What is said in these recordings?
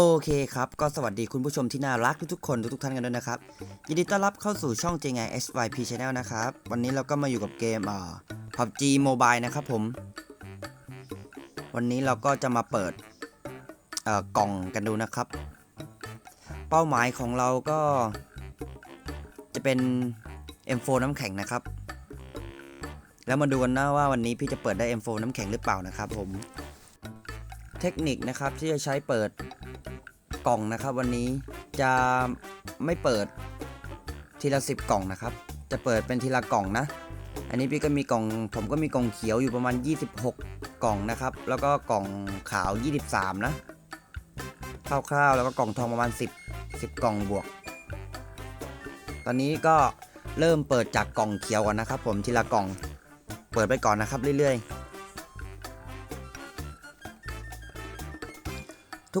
โอเคครับ ก็สวัสดีคุณผู้ชมที่น่ารักทุกๆคนทุกๆท่านกันด้วยนะครับ ยินดีต้อนรับเข้าสู่ช่อง j i SYP Channel นะครับ วันนี้เราก็มาอยู่กับเกมอ่า PUBG Mobile นะครับผม วันนี้เราก็จะมาเปิดเอ่อกล่องกันดูนะครับ เป้าหมายของเราก็ จะเป็น M4 น้ำแข็งนะครับ แล้วมาดูกันนะว่าวันนี้พี่จะเปิดได้ M4 น้ำแข็งหรือเปล่านะครับผม เทคนิคนะครับที่จะใช้เปิด กล่องนะครับ วันนี้จะไม่เปิดทีละสิบกล่องนะครับ จะเปิดเป็นทีละกล่องนะ อันนี้พี่ก็มีกล่อง ผมก็มีกล่องเขียวอยู่ประมาณ 26 กล่องนะครับ แล้วก็กล่องขาว 23 นะ คร่าวๆ แล้วก็กล่องทองประมาณ 10 10 กล่องบวก ตอนนี้ก็เริ่มเปิดจากกล่องเขียวก่อนนะครับ ผมทีละกล่อง เปิดไปก่อนนะครับเรื่อยๆ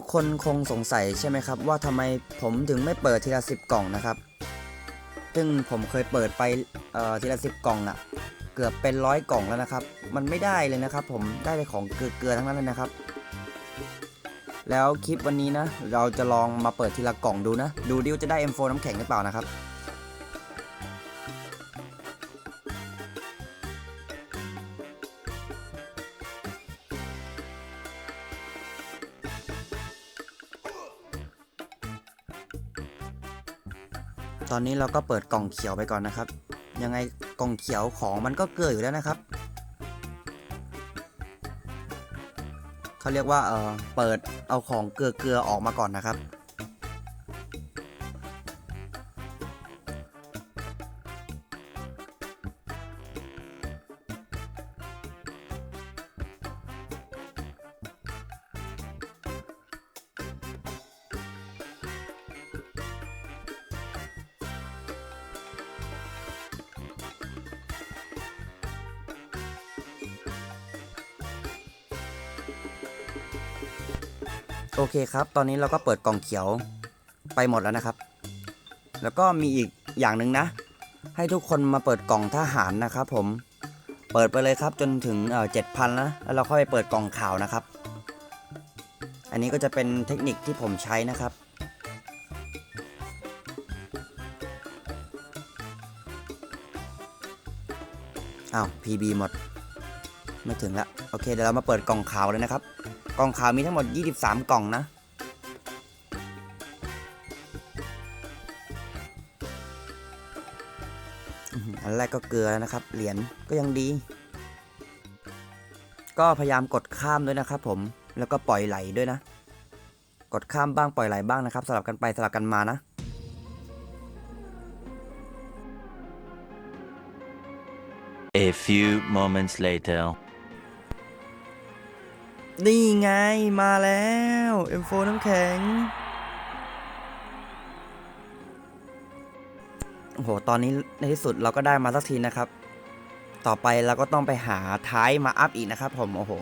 ทุกคนคงสงสัยใช่ไหมครับ ว่าทำไมผมถึงไม่เปิดทีละสิบกล่องนะครับ ซึ่งผมเคยเปิดไปเอ่อทีละสิบกล่องอะเกือบเป็นร้อยกล่องแล้วนะครับ มันไม่ได้เลยนะครับ ผมได้แต่ของเกลือทั้งนั้นเลยนะครับ แล้วคลิปวันนี้นะ เราจะลองมาเปิดทีละกล่องดูนะ ดูดิวจะได้ M4 น้ำแข็งหรือเปล่านะครับ ตอนนี้เราก็เปิดกล่องเขียวไปก่อนนะครับ ยังไงกล่องเขียวของมันก็เกลืออยู่แล้วนะครับเขาเรียกว่าเออเปิดเอาของเกลือเกลือออกมาก่อนนะครับ โอเคครับ ตอนนี้เราก็เปิดกล่องเขียวไปหมดแล้วนะครับ แล้วก็มีอีกอย่างหนึ่งนะ ให้ทุกคนมาเปิดกล่องทหารนะครับ ผม เปิดไปเลยครับจนถึงเจ็ดพันนะแล้วเราค่อยไปเปิดกล่องข่าวนะครับ อันนี้ก็จะเป็นเทคนิคที่ผมใช้นะครับอ้าว PB หมด ไม่ถึงละโอเคเดี๋ยวเรามาเปิดกล่องข่าวเลยนะครับ กล่องขาวมีทั้งหมด 23 กล่องนะ อันแรกก็เกลือแล้วนะครับ เหรียญก็ยังดี ก็พยายามกดข้ามด้วยนะครับผมแล้วก็ปล่อยไหลด้วยนะ กดข้ามบ้างปล่อยไหลบ้างนะครับสลับกันไปสลับกันมานะ A few moments later. นี่ไงมาแล้ว M4 น้ำแข็ง โอ้โห ตอนนี้ในที่สุดเราก็ได้มาสักทีนะครับ ต่อไปเราก็ต้องไปหาท้ายมาอัพอีกนะครับผม โอ้โห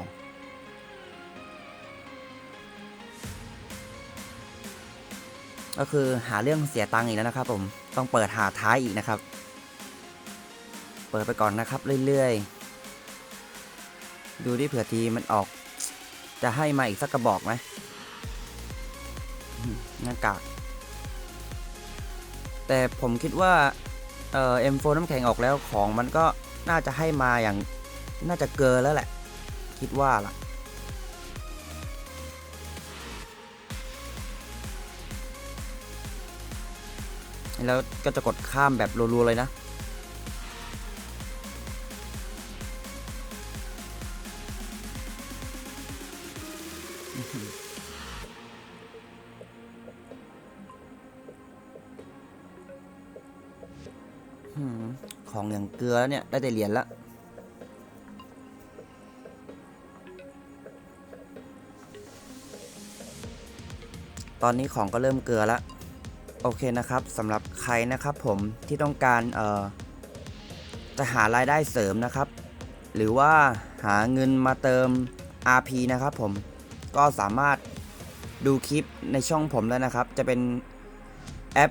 ก็คือหาเรื่องเสียตังค์อีกแล้วนะครับผม ต้องเปิดหาท้ายอีกนะครับ เปิดไปก่อนนะครับเรื่อยๆ ดูที่เผื่อทีมันออก จะให้มาอีกสักกระบอกไหมหน้ากาก แต่ผมคิดว่า เอ่อ M4 น้ำแข็งออกแล้วของมันก็น่าจะให้มาอย่างน่าจะเกินแล้วแหละ คิดว่าล่ะ แล้วก็จะกดข้ามแบบรัวๆเลยนะ ของอย่างเกลือแล้วเนี่ย ได้แต่เหรียญละตอนนี้ของก็เริ่มเกลือแล้วโอเคนะครับสำหรับใครนะครับผมที่ต้องการเอ่อจะหารายได้เสริมนะครับ หรือว่าหาเงินมาเติม RP นะครับผม ก็สามารถดูคลิปในช่องผมได้วนะครับ จะเป็นแอป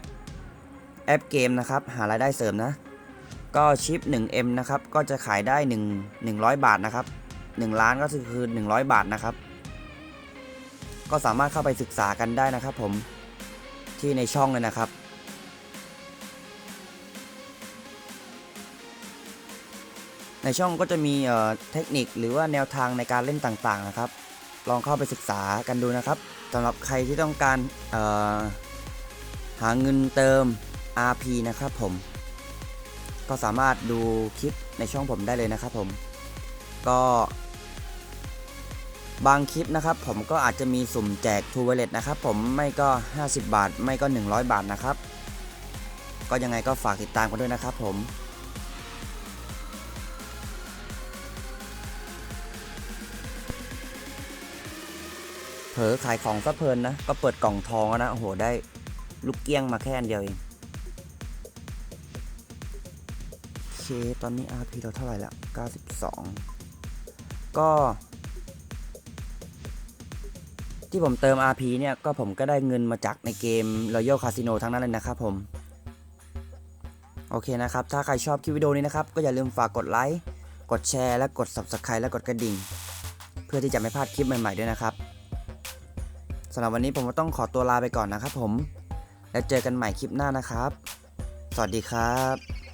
แอปเกมนะครับ หารายได้เสริมนะ ก็ชิป 1M นะครับ ก็จะขายได้ 1 100 บาทนะครับ 1 ล้านก็คือ 100 บาทนะครับ ก็สามารถเข้าไปศึกษากันได้นะครับ ผมที่ในช่องเลยนะครับในช่องก็จะมีเอ่อเทคนิคหรือว่าแนวทางในการเล่นต่างๆนะครับ ลองเข้าไปศึกษากันดูนะครับสำหรับใครที่ต้องการหาเงินเติม RP นะครับผม ก็สามารถดูคลิปในช่องผมได้เลยนะครับผม ก็บางคลิปนะครับผมก็อาจจะมีสุ่มแจกทูเวเลตนะครับผมไม่ก็ 50 บาท ไม่ก็ 100 บาทนะครับ ก็ยังไงก็ฝากติดตามกันด้วยนะครับผม เผลอขายของซะเพลินนะ ก็เปิดกล่องทองแล้วนะ โอ้โห ได้ลูกเกี้ยงมาแค่อันเดียวเองโอเค ตอนนี้ RP เราเท่าไหร่ละ 92 ก็ ที่ผมเติม RP เนี่ย ก็ผมก็ได้เงินมาจากในเกม Royal Casino ทั้งนั้นเลยนะครับผม โอเคนะครับ ถ้าใครชอบคลิปวิดีโอนี้นะครับ ก็อย่าลืมฝากกดไลค์ กดแชร์ และกด Subscribe และกดกระดิ่ง เพื่อที่จะไม่พลาดคลิปใหม่ ๆ ด้วยนะครับ สำหรับวันนี้ผมก็ต้องขอตัวลาไปก่อนนะครับผม แล้วเจอกันใหม่คลิปหน้านะครับ สวัสดีครับ